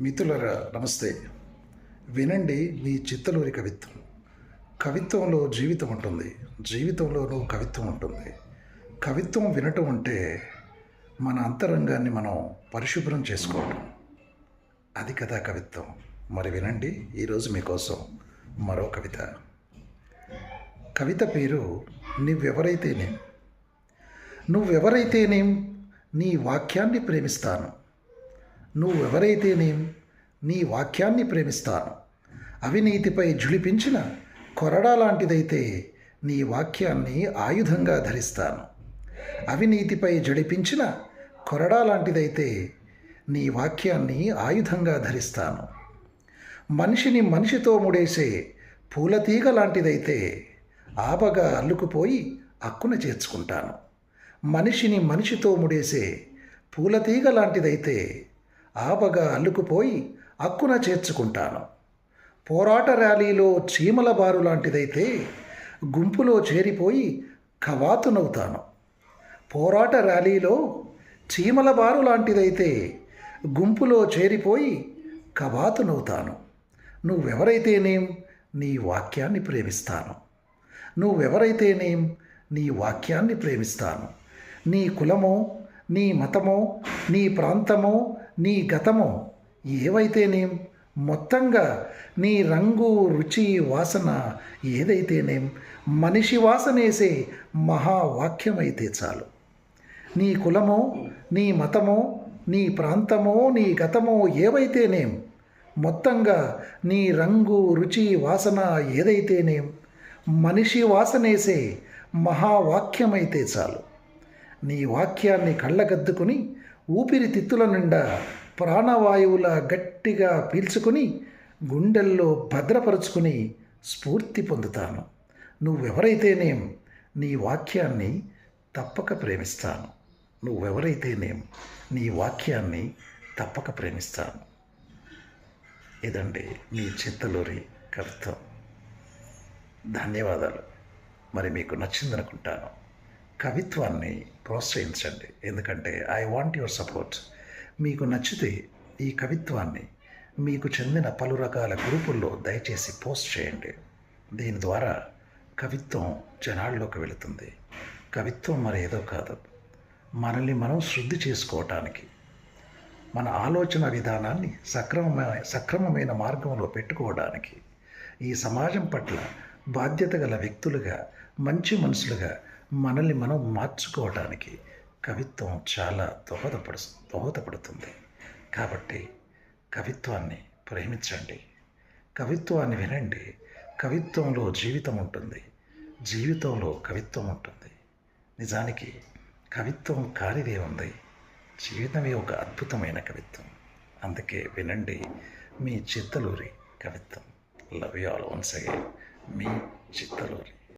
మిత్రులరా నమస్తే. వినండి మీ చిత్తలూరి కవిత్వం. కవిత్వంలో జీవితం ఉంటుంది. జీవితంలోనూ కవిత్వం ఉంటుంది. కవిత్వం వినటం అంటే మన అంతరంగాన్ని మనం పరిశుభ్రం చేసుకోవటం. అది కదా కవిత్వం. మరి వినండి ఈరోజు మీకోసం మరో కవిత. కవిత పేరు నువ్వెవరైతేనేం? నువ్వెవరైతేనేం? నీ వాక్యాన్ని ప్రేమిస్తాను. నువ్వెవరైతేనేం? నీ వాక్యాన్ని ప్రేమిస్తాను. అవినీతిపై జుళిపించిన కొరడా లాంటిదైతే నీ వాక్యాన్ని ఆయుధంగా ధరిస్తాను. అవినీతిపై జడిపించిన కొరడా లాంటిదైతే నీ వాక్యాన్ని ఆయుధంగా ధరిస్తాను. మనిషిని మనిషితో ముడేసే పూలతీగ లాంటిదైతే ఆపగా అల్లుకుపోయి అక్కున చేర్చుకుంటాను. మనిషిని మనిషితో ముడేసే పూలతీగ లాంటిదైతే ఆపగా అల్లుకుపోయి అక్కున చేర్చుకుంటాను. పోరాట ర్యాలీలో చీమల బారు లాంటిదైతే గుంపులో చేరిపోయి కవాతునవుతాను. పోరాట ర్యాలీలో చీమల బారు లాంటిదైతే గుంపులో చేరిపోయి కవాతునవుతాను. నువ్వెవరైతేనేం నీ వాక్యాన్ని ప్రేమిస్తాను. నువ్వెవరైతేనేం నీ వాక్యాన్ని ప్రేమిస్తాను. నీ కులమో నీ మతమో నీ ప్రాంతమో నీ గతమో ఏవైతేనేం? మొత్తంగా నీ రంగు రుచి వాసన ఏదైతేనేం? మనిషి వాసనేసే మహావాక్యమైతే చాలు. నీ కులమో నీ మతమో నీ ప్రాంతమో నీ గతమో ఏవైతేనేం? మొత్తంగా నీ రంగు రుచి వాసన ఏదైతేనేం? మనిషి వాసనేసే మహావాక్యమైతే చాలు. నీ వాక్యాన్ని కళ్ళగద్దుకుని ఊపిరితిత్తుల నిండా ప్రాణవాయువుల గట్టిగా పీల్చుకుని గుండెల్లో భద్రపరుచుకుని స్ఫూర్తి పొందుతాను. నువ్వెవరైతేనేం నీ వాక్యాన్ని తప్పక ప్రేమిస్తాను. నువ్వెవరైతేనేం నీ వాక్యాన్ని తప్పక ప్రేమిస్తాను. ఇదండి మీ చింతలూరి కవిత్వం ధన్యవాదాలు. మరి మీకు నచ్చిందనుకుంటాను. కవిత్వాన్ని ప్రోత్సహించండి. ఎందుకంటే ఐ వాంట్ యువర్ సపోర్ట్ మీకు నచ్చితే ఈ కవిత్వాన్ని మీకు చెందిన పలు రకాల గ్రూపుల్లో దయచేసి పోస్ట్ చేయండి. దీని ద్వారా కవిత్వం జనాల్లోకి వెళుతుంది. కవిత్వం మరి ఏదో కాదు. మనల్ని మనం శుద్ధి చేసుకోవటానికి మన ఆలోచన విధానాన్ని సక్రమమైన సక్రమమైన మార్గంలో పెట్టుకోవడానికి ఈ సమాజం పట్ల బాధ్యత గల వ్యక్తులుగా మంచి మనుషులుగా మనల్ని మనం మార్చుకోవడానికి కవిత్వం చాలా దోహదపడు దోహదపడుతుంది. కాబట్టి కవిత్వాన్ని ప్రేమించండి. కవిత్వాన్ని వినండి. కవిత్వంలో జీవితం ఉంటుంది. జీవితంలో కవిత్వం ఉంటుంది. నిజానికి కవిత్వం కానిదే ఉంది. జీవితమే ఒక అద్భుతమైన కవిత్వం. అందుకే వినండి. మీ చిత్తలూరి కవిత్వం. Love you all once again me Chittaluri.